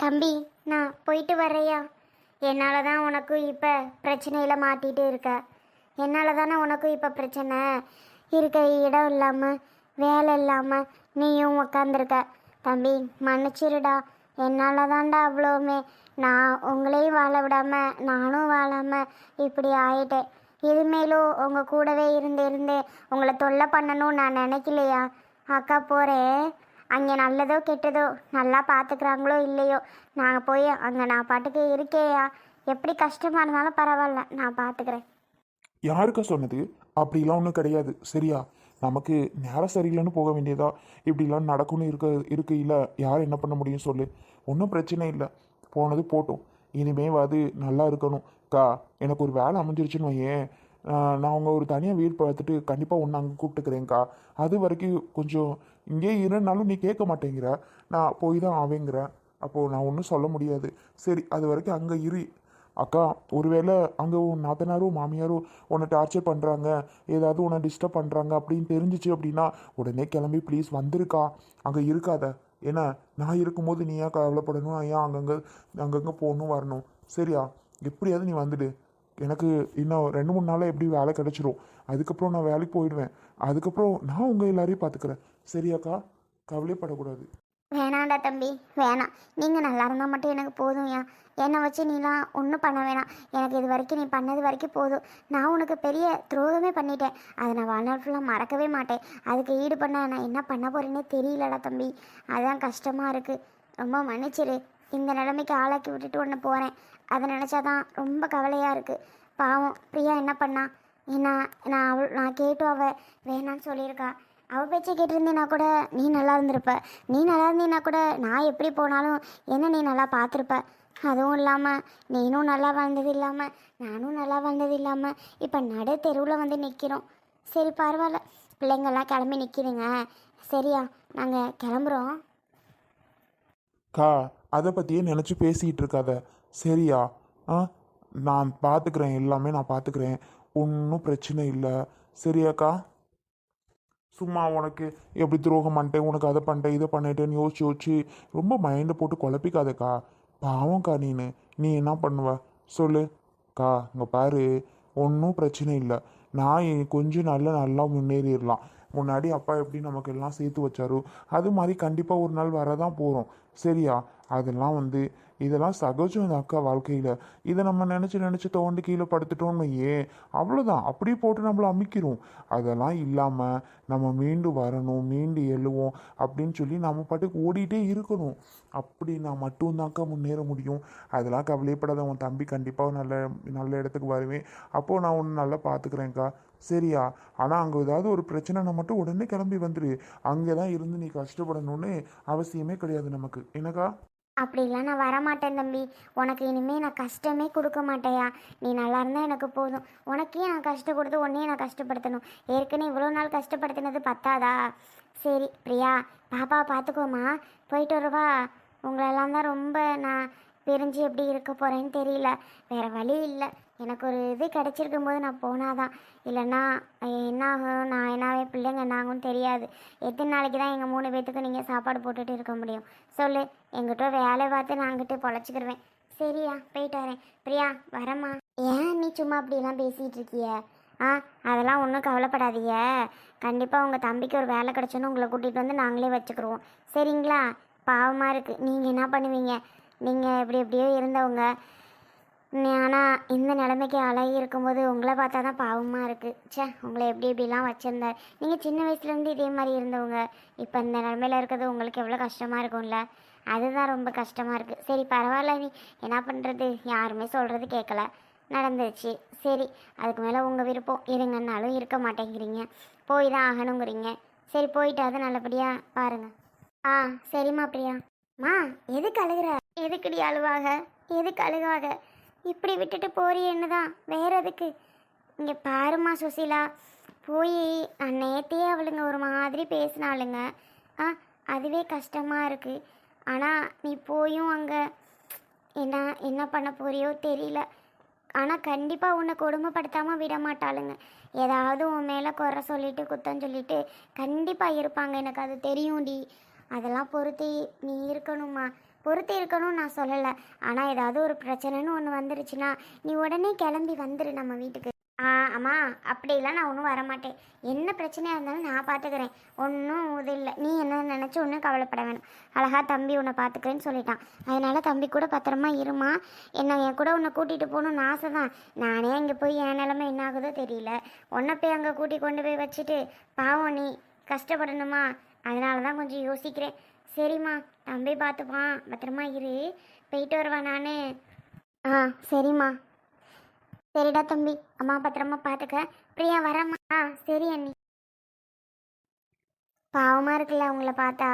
தம்பி நான் போயிட்டு வரையா என்னால் தான் உனக்கும் இப்போ பிரச்சனையில் மாட்டிகிட்டு இருக்க. என்னால் தானே உனக்கும் இப்போ பிரச்சனை. இருக்க இடம் இல்லாமல் வேலை இல்லாமல் நீயும் உக்காந்துருக்க. தம்பி மன்னிச்சிருடா. என்னால் தான்டா அவ்வளோவுமே. நான் உங்களையும் வாழ விடாமல் நானும் வாழாமல் இப்படி ஆயிட்டேன். இதுமேலும் உங்கள் கூடவே இருந்து இருந்து உங்களை தொல்லை பண்ணணும்னு நான் நினைக்கலையா? அக்கா போகிறேன் அங்கே நல்லதோ கெட்டதோ நல்லா பார்த்துக்கிறாங்களோ இல்லையோ? நாங்கள் போய் அங்கே நான் பாட்டுக்கு இருக்கேயா? எப்படி கஷ்டமாக இருந்தாலும் பரவாயில்ல நான் பார்த்துக்கிறேன். யாருக்கா சொன்னது? அப்படிலாம் ஒன்றும் கிடையாது. சரியா? நமக்கு நேரம் சரியில்லைன்னு போக வேண்டியதா? இப்படிலாம் நடக்கும்னு இருக்க இருக்கையில் யார் என்ன பண்ண முடியும் சொல்லு. ஒன்றும் பிரச்சனை இல்லை. போனது போட்டோம். இனிமேவாது நல்லா இருக்கணும். கா எனக்கு ஒரு வேலை அமைஞ்சிருச்சுன்னு வையேன். நான் அவங்க ஒரு தனியாக வீடு பார்த்துட்டு கண்டிப்பாக ஒன்று அங்கே கூப்பிட்டுக்கிறேங்க்கா அது வரைக்கும் கொஞ்சம் இங்கே இருந்தாலும் நீ கேட்க மாட்டேங்கிற. நான் போய் தான் ஆவேங்கிறேன் அப்போது நான் ஒன்றும் சொல்ல முடியாது. சரி அது வரைக்கும் அங்கே இரு. அக்கா ஒருவேளை அங்கே உன் நாத்தனாரும் மாமியாரும் உன்னை டார்ச்சர் பண்ணுறாங்க ஏதாவது உன்னை டிஸ்டர்ப் பண்ணுறாங்க அப்படின்னு தெரிஞ்சிச்சு அப்படின்னா உடனே கிளம்பி ப்ளீஸ் வந்துருக்கா. அங்கே இருக்காத. ஏன்னா நான் இருக்கும்போது நீ ஏன் கவலைப்படணும்? ஏன் அங்கங்கே அங்கங்கே போகணும் வரணும்? சரியா? எப்படியாவது நீ வந்துடு. எனக்கு இன்னும் ரெண்டு மூணு நாளில் எப்படி வேலை கிடச்சிரும்? அதுக்கப்புறம் நான் வேலைக்கு போயிடுவேன். அதுக்கப்புறம் நான் உங்கள் எல்லாரையும் பார்த்துக்கிறேன் சரியாக்கா கவலைப்படக்கூடாது. வேணாண்டா தம்பி வேணாம். நீங்கள் நல்லா இருந்தால் மட்டும் எனக்கு போதும்யா என்னை வச்சு நீலாம் ஒன்றும் பண்ண வேணாம். எனக்கு இது வரைக்கும் நீ பண்ணது வரைக்கும் போதும். நான் உனக்கு பெரிய துரோகமே பண்ணிட்டேன். அதை நான் வாழ்நாள் ஃபுல்லாக மறக்கவே மாட்டேன். அதுக்கு ஈடு பண்ண நான் என்ன பண்ண போகிறேன்னே தெரியலடா தம்பி. அதான் கஷ்டமாக இருக்குது ரொம்ப மன்னிச்சிரு. இந்த நிலைமைக்கு ஆளாக்கி விட்டுட்டு ஒன்று போகிறேன் அதை நினச்சாதான் ரொம்ப கவலையாக இருக்குது பாவம் பிரியா என்ன பண்ணா? என்ன நான் அவள் நான் கேட்டும் அவள் வேணான்னு சொல்லியிருக்கா. அவள் பேச்சை கேட்டிருந்தேன்னா கூட நீ நல்லா இருந்திருப்ப. நீ நல்லா இருந்தீன்னா கூட நான் எப்படி போனாலும் என்ன நீ நல்லா பார்த்துருப்ப? அதுவும் இல்லாமல் நீனும் நல்லா வாழ்ந்தது இல்லாமல் நானும் நல்லா வாழ்ந்தது இல்லாமல் இப்போ நடு தெருவில் வந்து நிற்கிறோம் சரி பரவாயில்ல. பிள்ளைங்கள்லாம் கிளம்பி நிற்கிதுங்க சரியா நாங்கள் கிளம்புறோம். கா அதை பற்றியே நினச்சி பேசிகிட்டு இருக்காத சரியா? ஆ? நான் பார்த்துக்கிறேன் எல்லாமே நான் பார்த்துக்கிறேன் ஒன்றும் பிரச்சனை இல்லை. சரியாக்கா? சும்மா உனக்கு எப்படி துரோகம் பண்ணிட்டேன் உனக்கு அதை பண்ணிட்டேன் இதை பண்ணிட்டேன்னு யோசிச்சு யோசிச்சு ரொம்ப மைண்டை போட்டு குழப்பிக்காதக்கா. பாவம்க்கா நீனு. நீ என்ன பண்ணுவ? சொல்லு. கா இங்கே பாரு. ஒன்றும் பிரச்சனை இல்லை. நான் கொஞ்சம் நாள்ல நல்லா முன்னேறிடலாம். முன்னாடி அப்பா எப்படி நமக்கு எல்லாம் சேர்த்து வச்சாரோ அது மாதிரி கண்டிப்பாக ஒரு நாள் வரதான் போகிறோம் சரியா? அதெல்லாம் வந்து இதெல்லாம் சகஜம் இந்த அக்கா வாழ்க்கையில். இதை நம்ம நினச்சி நினச்சி தோண்டி கீழே படுத்துட்டோம்னு ஏன் அவ்வளோதான் அப்படியே போட்டு நம்மளை அமைக்கிறோம் அதெல்லாம் இல்லாமல் நம்ம மீண்டு வரணும் மீண்டு எழுவோம் அப்படின்னு சொல்லி நம்ம பாட்டுக்கு ஓடிட்டே இருக்கணும். அப்படின்னா மட்டும்தான்க்கா முன்னேற முடியும். அதெல்லாம் கவலைப்படாத உன் தம்பி கண்டிப்பாக நல்ல நல்ல இடத்துக்கு வருவேன். அப்போது நான் ஒன்று நல்லா பார்த்துக்கிறேன்க்கா சரியா? ஆனால் அங்கே ஏதாவது ஒரு பிரச்சனைனா மட்டும் உடனே கிளம்பி வந்துடு அங்கே தான் இருந்து நீ கஷ்டப்படணும்னு அவசியமே கிடையாது நமக்கு. என்னக்கா? அப்படிலாம் நான் வரமாட்டேன் தம்பி. உனக்கு இனிமேல் நான் கஷ்டமே கொடுக்க மாட்டேயா. நீ நல்லா இருந்தால் எனக்கு போதும். உனக்கே நான் கஷ்டம் கொடுத்து உன்னையே நான் கஷ்டப்படுத்தணும். ஏற்கனவே இவ்வளோ நாள் கஷ்டப்படுத்தினது பத்தாதா? சரி பிரியா பாப்பா பார்த்துக்கோமா போயிட்டு வருவா. உங்களெல்லாம் தான் ரொம்ப நான் பிரிஞ்சு எப்படி இருக்க போகிறேன்னு தெரியல. வேறு வழி இல்லை. எனக்கு ஒரு இது கிடச்சிருக்கும் போது நான் போனாதான். இல்லைன்னா என்ன ஆகும் நான் என்னாவே பிள்ளைங்க என்னாகும் தெரியாது. எத்தனை நாளைக்கு தான் எங்கள் மூணு பேத்துக்கு நீங்கள் சாப்பாடு போட்டுட்டு இருக்க முடியும்? சொல்லு. எங்கிட்ட வேலை பார்த்து நான் அங்கிட்ட பொழைச்சிக்கிருவேன். சரியா போயிட்டு வரேன். பிரியா வரேம்மா. ஏன் நீ சும்மா அப்படிலாம் பேசிகிட்டு இருக்கிய? ஆ அதெல்லாம் ஒன்றும் கவலைப்படாதீங்க. கண்டிப்பாக உங்கள் தம்பிக்கு ஒரு வேலை கிடச்சோன்னு உங்களை கூட்டிகிட்டு வந்து நாங்களே வச்சுக்கிருவோம். சரிங்களா? பாவமாக இருக்குது நீங்கள் என்ன பண்ணுவீங்க? நீங்கள் இப்படி எப்படியோ இருந்தவங்க. ஆனால் இந்த நிலைமைக்கு அழகி இருக்கும்போது உங்களை பார்த்தா தான் பாவமாக இருக்குது சே உங்களை எப்படி எப்படிலாம் வச்சுருந்தார் நீங்கள் சின்ன வயசுலேருந்து இதே மாதிரி இருந்தவங்க. இப்போ இந்த நிலமையில இருக்கிறது உங்களுக்கு எவ்வளோ கஷ்டமாக இருக்கும்ல? அதுதான் ரொம்ப கஷ்டமாக இருக்குது சரி பரவாயில்ல நீ என்ன பண்ணுறது யாருமே சொல்கிறது கேட்கல நடந்துருச்சு. சரி அதுக்கு மேலே உங்கள் விருப்பம். இருங்கன்னாலும் இருக்க மாட்டேங்கிறீங்க. போய் தான் ஆகணுங்கிறீங்க. சரி போயிட்டு நல்லபடியாக பாருங்கள் ஆ சரிம்மா பிரியா மா எதுக்கு அழுகுற? எதுக்குடி அழுவாக? எதுக்கு அழுகாக இப்படி விட்டுட்டு போறியன்னு தான் வேற எதுக்கு? இங்கே பாருமா சுசிலா. போய் நேத்தையே அவளுங்க ஒரு மாதிரி பேசினாளுங்க. ஆ அதுவே கஷ்டமாக இருக்குது ஆனால் நீ போயும் அங்கே. என்ன என்ன பண்ண போறியோ தெரியல. ஆனால் கண்டிப்பாக உன்னை கொடுமைப்படுத்தாமல் விட மாட்டாளுங்க. ஏதாவது உன் மேலே குறை சொல்லிட்டு குத்தம் சொல்லிட்டு கண்டிப்பாக இருப்பாங்க. எனக்கு அது தெரியும்டி. அதெல்லாம் பொறுத்து நீ இருக்கணுமா பொறுத்து இருக்கணும்னு நான் சொல்லலை. ஆனால் ஏதாவது ஒரு பிரச்சனைன்னு ஒன்று வந்துருச்சுன்னா நீ உடனே கிளம்பி வந்துடு நம்ம வீட்டுக்கு. ஆ அம்மா அப்படிலாம் நான் ஒன்றும் வரமாட்டேன். என்ன பிரச்சனையாக இருந்தாலும் நான் பார்த்துக்கிறேன் ஒன்றும் இது இல்லை. நீ என்ன நினச்சி ஒன்றும் கவலைப்பட வேணும். அழகா தம்பி உன்னை பார்த்துக்கிறேன்னு சொல்லிட்டான். அதனால் தம்பி கூட பத்திரமா இருமா. என்ன என் கூட உன்னை கூட்டிகிட்டு போகணும்னு ஆசை தான் நானே இங்கே போய் என் நிலமை என்ன ஆகுதோ தெரியல. உன்னை போய் அங்கே கூட்டி கொண்டு போய் வச்சுட்டு பாவம் நீ கஷ்டப்படணுமா? அதனால தான் கொஞ்சம் யோசிக்கிறேன். சரிம்மா தம்பி பார்த்துப்பான். பத்திரமா இரு. போயிட்டு வருவான் நான். ஆ சரிம்மா. சரிடா தம்பி. அம்மா பத்திரமா பார்த்துக்க. பிரியா வரம்மா. ஆ சரி அண்ணி. பாவமாக இருக்குல்ல அவங்கள பார்த்தா.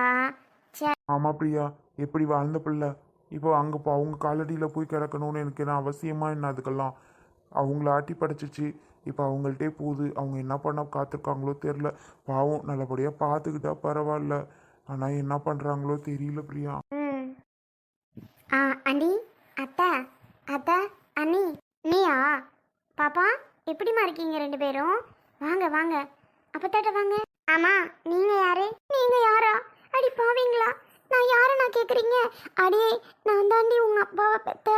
சே ஆமாம் பிரியா. எப்படி வாழ்ந்த பிள்ளை. இப்போ அங்கே போ அவங்க காலடியில் போய் கிடக்கணும்னு எனக்கு என்ன அவசியமா என்ன அதுக்கெல்லாம்? அவங்கள ஆட்டி படைச்சிச்சு. இப்போ அவங்கள்ட்டே போகுது. அவங்க என்ன பண்ண காத்திருக்காங்களோ தெரில பாவம் நல்லபடியாக பார்த்துக்கிட்டா பரவாயில்ல. ஆனால் என்ன பண்ணுறாங்களோ தெரியல பிரியா. ம். ஆ அண்ணி அத்தை அத்தை அண்ணி நீயா? பாப்பா எப்படிம்மா இருக்கீங்க ரெண்டு பேரும்? வாங்க வாங்க. அப்பத்தாட்ட வாங்க. ஆமா நீங்க யாரு? நீங்க யாரா? அடி பாவீங்களா? நான் யாரை நான் கேக்குறீங்க? அடியே நான் தாண்டி உங்க அப்பாவை பெத்த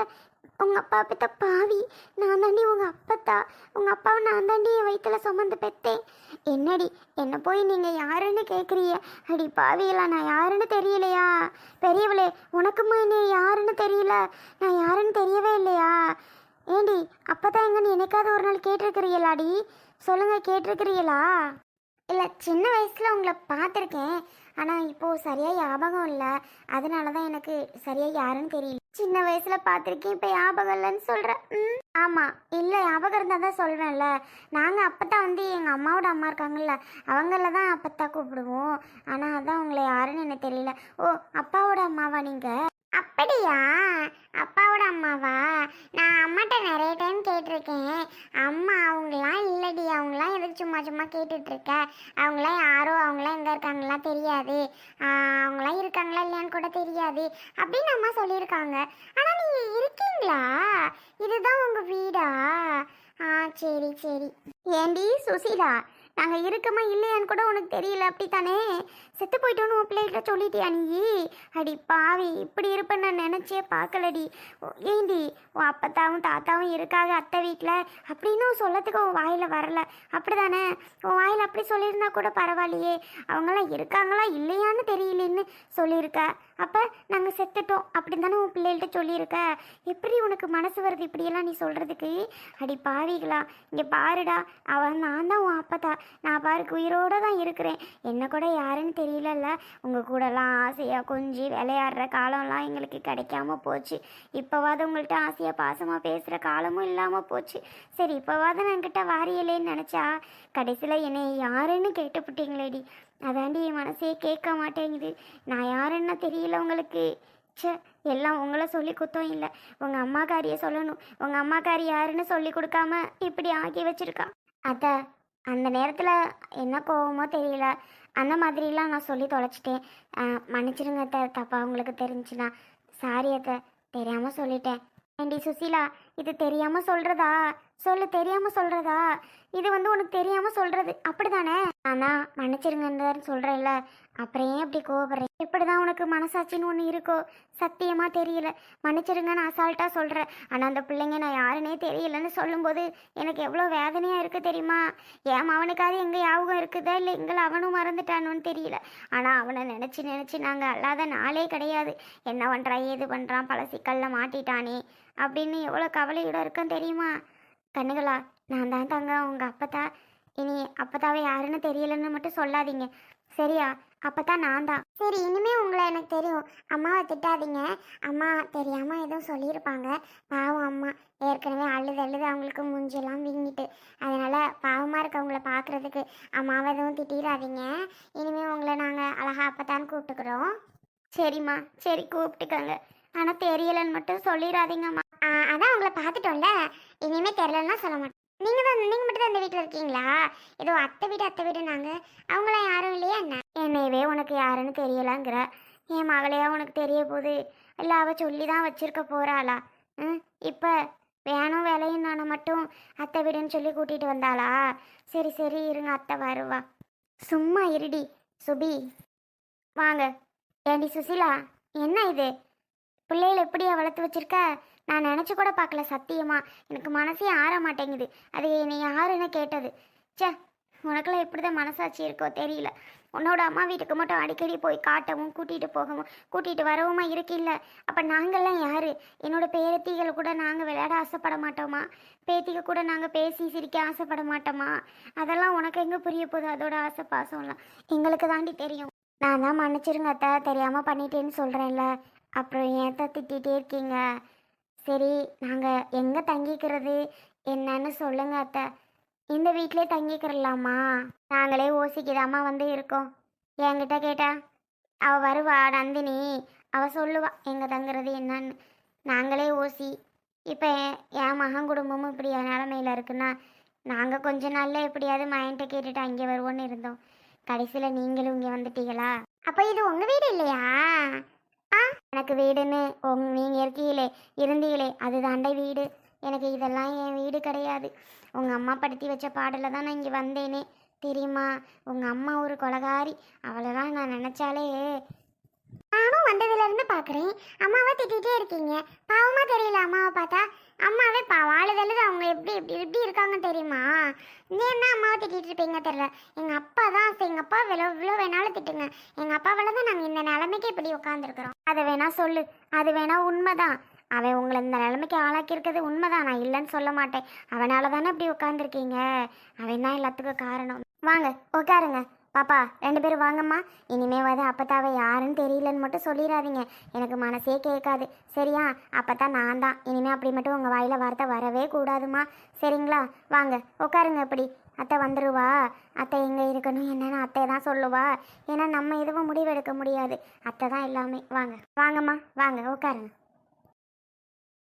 உங்கள் அப்பா பெத்த பாவி. நான் தாண்டி உங்கள் அப்பத்தா. உங்கள் அப்பாவை நான் தாண்டி என் வயித்துல சுமந்து பெற்றேன் என்னடி என்னை போய் நீங்கள் யாருன்னு கேட்குறிய அடி பாவியெல்லாம் நான் யாருன்னு தெரியலையா? பெரியவளே உனக்குமா என்ன யாருன்னு தெரியல? நான் யாருன்னு தெரியவே இல்லையா? ஏண்டி அப்பதான் எங்கன்னு எனக்காவது ஒரு நாள் கேட்டிருக்கிறீங்களாடி? சொல்லுங்க கேட்டிருக்கிறீங்களா? இல்லை சின்ன வயசில் உங்களை பார்த்துருக்கேன். ஆனால் இப்போது சரியாக ஞாபகம் இல்லை. அதனால தான் எனக்கு சரியாக யாருன்னு தெரியல. சின்ன வயசுல பார்த்துருக்கேன் இப்போ ஞாபகம் இல்லைன்னு சொல்கிறேன் ம் ஆமாம் இல்லை ஞாபகம் இருந்தால் தான் சொல்வேன்ல. நாங்கள் அப்பத்தா வந்து எங்கள் அம்மாவோட அம்மா இருக்காங்கல்ல அவங்கள தான் அப்பத்தா கூப்பிடுவோம். ஆனால் அதான் உங்களை யாருன்னு எனக்கு தெரியல. ஓ அப்பாவோட அம்மாவா நீங்கள் அப்படியா? அப்பாவோட அம்மாவா? நான் அம்மாட்ட நிறைய டைம் கேட்டிருக்கேன். அம்மா அவங்களாம் இல்லடி அவங்களாம் எதுக்கு சும்மா சும்மா கேட்டுட்ருக்க அவங்களாம் யாரோ அவங்களாம் எங்கே இருக்காங்களா தெரியாது. அவங்களாம் இருக்காங்களா இல்லையான்னு கூட தெரியாது அப்படின்னு அம்மா சொல்லியிருக்காங்க. ஆனால் நீங்கள் இருக்கீங்களா? இதுதான் உங்கள் வீடா? ஆ சரி சரி. ஏண்டி சுசிதா நாங்கள் இருக்கமா இல்லையான்னு கூட உனக்கு தெரியல அப்படித்தானே? செத்து போயிட்டோன்னு உன் பிள்ளைகிட்ட சொல்லிட்டியா நீ? அடி பாவி இப்படி இருப்பேன்னு நான் நினச்சே பார்க்கலடி. ஏந்தி ஏண்டி உன் அப்பத்தாவும் தாத்தாவும் இருக்காங்க அத்தை வீட்டில் அப்படின்னு சொல்லத்துக்கு உன் வாயில் வரல. அப்படிதானே உன் வாயில் அப்படி சொல்லியிருந்தா கூட பரவாயில்லையே. அவங்களாம் இருக்காங்களா இல்லையான்னு தெரியலன்னு சொல்லியிருக்க. அப்போ நாங்கள் செத்துட்டோம் அப்படின்னு தானே உன் பிள்ளைகிட்ட சொல்லியிருக்க? எப்படி உனக்கு மனசு வருது இப்படியெல்லாம் நீ சொல்கிறதுக்கு அடி பாவிகளா இங்கே பாருடா அவன் நான் தான் உன் அப்பத்தா. நான் பாருக்கு உயிரோடு தான் இருக்கிறேன். என்ன கூட யாருன்னு தெரியலல்ல. உங்கள் கூடலாம் ஆசையாக கொஞ்சி விளையாடுற காலம்லாம் எங்களுக்கு கிடைக்காம போச்சு. இப்போவாது உங்கள்கிட்ட ஆசையாக பாசமாக பேசுகிற காலமும் இல்லாமல் போச்சு. சரி இப்போவாது நான் என்கிட்ட வாரியலேன்னு நினச்சா கடைசியில் என்னை யாருன்னு கேட்டுப்புட்டீங்களேடி. அதாண்டி என் மனசே கேட்க மாட்டேங்குது. நான் யாருன்னா தெரியல உங்களுக்கு. ச்சே எல்லாம் உங்களை சொல்லி குத்தம் இல்லை. உங்கள் அம்மாக்காரியை சொல்லணும். உங்கள் அம்மாக்காரி யாருன்னு சொல்லி கொடுக்காம இப்படி ஆக்கி வச்சிருக்கா. அத்தை அந்த நேரத்தில் என்ன கோவமோ தெரியல. அந்த மாதிரிலாம் நான் சொல்லி தொலைச்சிட்டேன். ஆஹ், மன்னிச்சிடுங்க அத்தை. தப்பா உங்களுக்கு தெரிஞ்சுன்னா சாரி அத்தை. தெரியாமல் சொல்லிட்டேன். ஏண்டி சுசிலா இது தெரியாமல் சொல்கிறதா சொல்லு தெரியாமல் சொல்கிறதா இது வந்து உனக்கு தெரியாமல் சொல்கிறது அப்படி தானே ஆனால் மன்னிச்சிருங்கன்னு சொல்கிறேன்ல அப்புறம் ஏன் அப்படி கோவப்படுறேன் இப்படி தான் உனக்கு மனசாட்சின்னு ஒன்று இருக்கோ? சத்தியமாக தெரியல. மன்னிச்சிருங்கன்னு அசால்ட்டாக சொல்கிறேன் ஆனால் அந்த பிள்ளைங்க நான் யாருன்னே தெரியலன்னு சொல்லும்போது எனக்கு எவ்வளோ வேதனையாக இருக்குது தெரியுமா? ஏன் அவனுக்காவது எங்கே ஞாபகம் இருக்குதா? இல்லை எங்களை அவனும் மறந்துட்டானுன்னு தெரியல. ஆனால் அவனை நினச்சி நினச்சி நாங்கள் அல்லாத நாளே கிடையாது. என்ன பண்ணுறான் ஏது பண்ணுறான் பல சிக்கலில் மாட்டிட்டானே அப்படின்னு எவ்வளோ கவலையோட இருக்கேன் தெரியுமா? கண்ணுகளா நான் தான் தாங்க உங்கள் அப்பத்தா இனி அப்பத்தாவே யாருன்னு தெரியலன்னு மட்டும் சொல்லாதீங்க. சரியா? அப்பதான் நான் தான். சரி இனிமே உங்களை எனக்கு தெரியும். அம்மாவை திட்டாதீங்க. அம்மா தெரியாமல் எதுவும் சொல்லியிருப்பாங்க. பாவம் அம்மா. ஏற்கனவே அழுது அழுது அவங்களுக்கு மூஞ்செல்லாம் வீங்கிட்டு. அதனால பாவமாக இருக்கவங்கள பாக்குறதுக்கு அம்மாவை எதுவும் திட்டிடாதீங்க இனிமேல் உங்களை நாங்கள் அழகா அப்பத்தான்னு கூப்பிட்டுக்கிறோம். சரிம்மா. சரி கூப்பிட்டுக்கோங்க. ஆனால் தெரியலன்னு மட்டும் சொல்லிடாதீங்கம்மா அதான் உங்களை பார்த்துட்டோம்ல. இனிமே தெரிலன்னா சொல்ல மாட்டேன் நீங்கள் தான் நீங்கள் மட்டும் தான் இந்த வீட்டில் இருக்கீங்களா? ஏதோ அத்தை வீடு அத்தை வீடு நாங்கள் அவங்களாம் யாரும் இல்லையா என்ன? என்னையவே உனக்கு யாருன்னு தெரியலாங்கிற. என் மகளையா உனக்கு தெரிய போகுது. இல்லை அவள் சொல்லி தான் வச்சுருக்க போகிறாளா ம் இப்போ வேணும் வேலையும் நானும் மட்டும் அத்தை வீடுன்னு சொல்லி கூட்டிகிட்டு வந்தாளா? சரி சரி இருங்க அத்தை வருவா. சும்மா இருடி சுபி. வாங்க. ஏண்டி சுசிலா என்ன இது? பிள்ளைகளை எப்படியா வளர்த்து வச்சிருக்க? நான் நினச்சி கூட பார்க்கல சத்தியமா. எனக்கு மனசே ஆற மாட்டேங்குது. அது என்னை யாருன்னு கேட்டது. ச்சே உனக்கெல்லாம் எப்படிதான் மனசாட்சி இருக்கோ தெரியல. உன்னோட அம்மா வீட்டுக்கு மட்டும் அடிக்கடி போய் காட்டவும் கூட்டிகிட்டு போகவும் கூட்டிகிட்டு வரவுமா இருக்கில்ல? அப்போ நாங்கள்லாம் யார்? என்னோட பேரத்திகளை கூட நாங்கள் விளையாட ஆசைப்பட மாட்டோமா? பேத்திக கூட நாங்கள் பேசி சிரிக்க ஆசைப்பட மாட்டோமா? அதெல்லாம் உனக்கு எங்கே புரிய போகுது? அதோட ஆசை பாசம்லாம் எங்களுக்கு தாண்டி தெரியும். நான் தான் மன்னிச்சிருங்க அத்தை. தெரியாமல் பண்ணிட்டேன்னு சொல்கிறேன்ல அப்புறம் ஏன் திட்டிகிட்டே இருக்கீங்க? சரி நாங்கள் எங்கே தங்கிக்கிறது? என்னன்னு சொல்லுங்க அத்தை. இந்த வீட்டிலே தங்கிக்கிறலாமா? நாங்களே ஓசிக்குதாம்மா வந்து இருக்கோம். என்கிட்ட கேட்டா அவள் வருவா நந்தினி. அவள் சொல்லுவா எங்கே தங்குறது என்னன்னு. நாங்களே ஓசி. இப்போ என் மகன் குடும்பமும் இப்படி நிலமையில் இருக்குன்னா நாங்கள் கொஞ்ச நாளில் எப்படியாவது மைண்ட்டை கேட்டுட்டு அங்கே வருவோன்னு இருந்தோம். கடைசியில் நீங்களும் இங்கே வந்துட்டீங்களா? அப்போ இது உங்கள் வீடு இல்லையா? ஆ எனக்கு வீடுன்னு உங் நீங்கள் இருக்கீங்களே இருந்தீங்களே அதுதாண்டை வீடு. எனக்கு இதெல்லாம் என் வீடு கிடையாது. உங்கள் அம்மா படுத்தி வச்ச பாடல தான் நான் இங்கே வந்தேனே. தெரியுமா? உங்கள் அம்மா ஒரு கொலகாரி. அவளெல்லாம் நான் நினச்சாலே. நானும் வந்ததுலேருந்து பார்க்குறேன் அம்மாவை திட்டிகிட்டே இருக்கீங்க. பாவமாக தெரியல அம்மாவை பார்த்தா. அம்மாவே பாவம். ஆளுதலுது அவங்க எப்படி எப்படி எப்படி இருக்காங்கன்னு தெரியுமா? நீ என்ன அம்மாவை திட்டிகிட்டு இருப்பீங்க தெரியல. எங்கள் அப்பா தான் எங்கள் அப்பா இவ்வளோ இவ்வளோ வேணாலும் திட்டுங்க எங்கள் அப்பாவால் தான் நாங்கள் இந்த நிலைமைக்கு இப்படி உட்காந்துருக்குறோம் அதை வேணா சொல்லு. அது வேணா உண்மைதான். அவன் உங்களை இந்த நிலைமைக்கு ஆளாக்கியிருக்கிறது உண்மைதான். நான் இல்லைன்னு சொல்ல மாட்டேன். அவனால தானே இப்படி உட்காந்துருக்கீங்க அவன் தான் எல்லாத்துக்கும் காரணம். வாங்க உட்காருங்க. பாப்பா ரெண்டு பேரும் வாங்கம்மா. இனிமே வந்து அப்பத்தாவை யாருன்னு தெரியலன்னு மட்டும் சொல்லிடாதீங்க எனக்கு மனசே கேட்காது. சரியா? அப்பத்தான் நான் தான். இனிமே அப்படி மட்டும் உங்கள் வாயில் வார்த்தை வரவே கூடாதுமா சரிங்களா? வாங்க உட்காருங்க இப்படி. அத்தை வந்துடுவா அத்தை எங்கே இருக்கணும் என்னன்னு அத்தை தான் சொல்லுவா. ஏன்னா நம்ம எதுவும் முடிவெடுக்க முடியாது. அத்தை தான் எல்லாமே. வாங்க. வாங்கம்மா. வாங்க. உட்காருங்க.